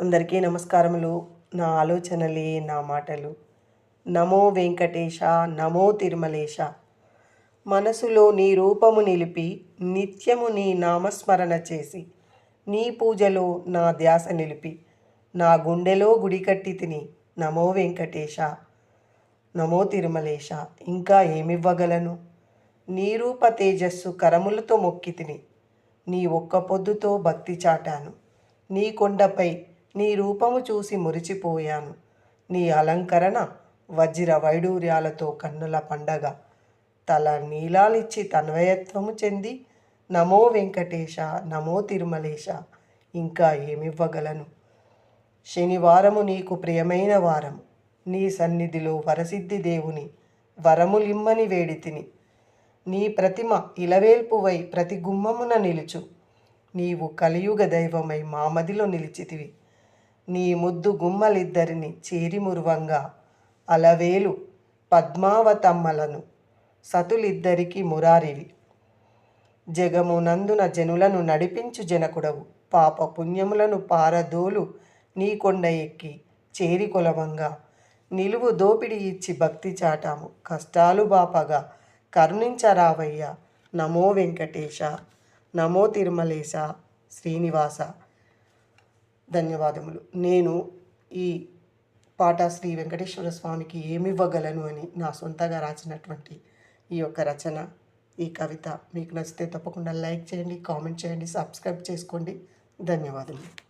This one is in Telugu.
అందరికీ నమస్కారములు. నా ఆలోచనలే నా మాటలు. నమో వెంకటేశ నమో తిరుమలేశ. మనసులో నీ రూపము నిలిపి నిత్యము నీ నామస్మరణ చేసి నీ పూజలో నా ధ్యాస నిలిపి నా గుండెలో గుడి కట్టి తిని నమో వెంకటేశ. నమో తిరుమలేశ ఇంకా ఏమివ్వగలను? నీ రూప తేజస్సు కరములతో మొక్కి తిని నీ ఒక్క పొద్దుతో భక్తి చాటాను. నీ కొండపై నీ రూపము చూసి మురిచిపోయాను. నీ అలంకరణ వజ్ర వైడూర్యాలతో కన్నుల పండగ. తల నీలాలిచ్చి తన్వయత్వము చెంది నమో వెంకటేశ నమో తిరుమలేశ ఇంకా ఏమివ్వగలను? శనివారము నీకు ప్రియమైన వారం నీ సన్నిధిలో వరసిద్ధి దేవుని వరములిమ్మని వేడితిని నీ ప్రతిమ ఇలవేల్పువై ప్రతి గుమ్మమున నిలుచు. నీవు కలియుగ దైవమై మా మదిలో నిలిచితివి. నీ ముద్దు గుమ్మలిద్దరిని చేరి మురువంగా అలవేలు పద్మావతమ్మలను సతులిద్దరికి మురారివి. జగమునందున జనులను నడిపించు జనకుడవు. పాప పుణ్యములను పారదోలు నీ కొండ ఎక్కి చేరి కొలవంగా. నిలువు దోపిడి ఇచ్చి భక్తి చాటాము. కష్టాలు బాపగా కరుణించరావయ్య. నమో వెంకటేశ. నమో తిరుమలేశ. శ్రీనివాస. ధన్యవాదములు. నేను ఈ పాట శ్రీ వెంకటేశ్వర స్వామికి ఏమివ్వగలను అని నా సొంతగా రాసినటువంటి ఈ యొక్క రచన ఈ కవిత మీకు నచ్చితే తప్పకుండా లైక్ చేయండి కామెంట్ చేయండి సబ్స్క్రైబ్ చేసుకోండి. ధన్యవాదములు.